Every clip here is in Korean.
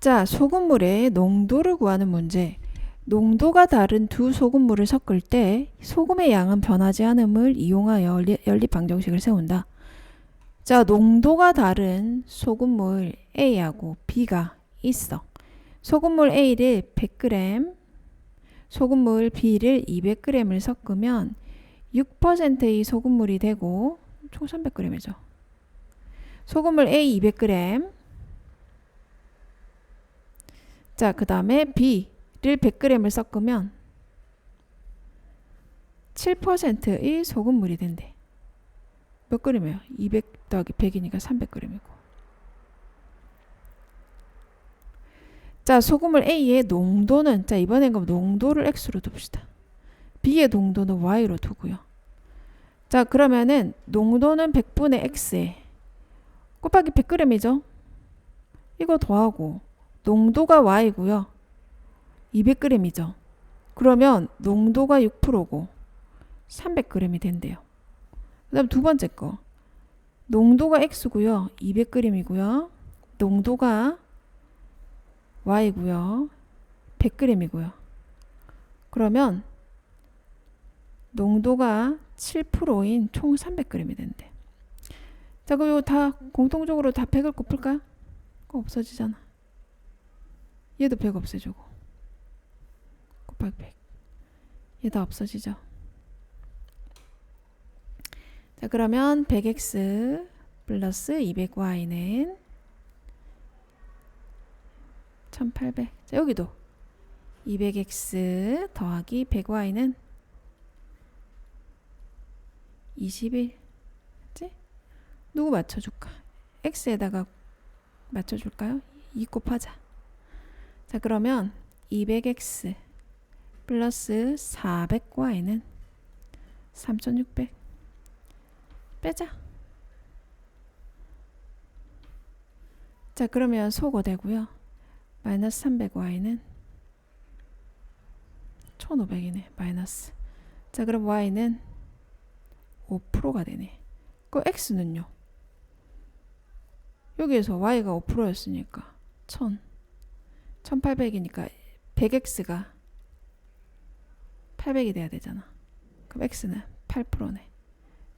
자, 소금물의 농도를 구하는 문제. 농도가 다른 두 소금물을 섞을 때 소금의 양은 변하지 않음을 이용하여 연립 방정식을 세운다. 자, 농도가 다른 소금물 A하고 B가 있어. 소금물 A를 100g, 소금물 B를 200g을 섞으면 6%의 소금물이 되고 총 300g이죠. 소금물 A 200g. 자, 그 다음에 B를 100g을 섞으면 7%의 소금물이 된대. 몇 g이에요? 200 더하기 100이니까 300g이고. 자, 소금물 A의 농도는 자, 이번엔 그럼 농도를 X로 둡시다. B의 농도는 Y로 두고요. 자, 그러면은 농도는 100분의 X에 곱하기 100g이죠. 이거 더하고 농도가 Y고요. 200g이죠. 그러면 농도가 6%고 300g이 된대요. 그 다음 두 번째 거. 농도가 X고요. 200g이고요. 농도가 Y고요. 100g이고요. 그러면 농도가 7%인 총 300g이 된대. 자, 그럼 이거 다 공통적으로 다 100을 곱을까? 그거 없어지잖아. 얘도 100 없애주고. 곱하기 100. 얘 다 없어지죠. 자, 그러면 100x 플러스 200y는 1800. 자, 여기도 200x 더하기 100y는 21. 그치? 누구 맞춰줄까? x에다가 맞춰줄까요? 2 곱하자. 자, 그러면 200x 플러스 400y는 3600. 빼자. 자, 그러면 소거 되고요. 마이너스 300y는 1500이네. 마이너스. 자, 그럼 y는 5%가 되네. 그 x는요? 여기에서 y가 5%였으니까 1000. 1800이니까 100x가 800이 돼야 되잖아. 그럼 x는 8%네.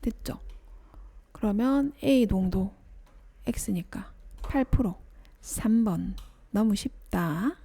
됐죠? 그러면 A 농도 X니까 8% 3번 너무 쉽다.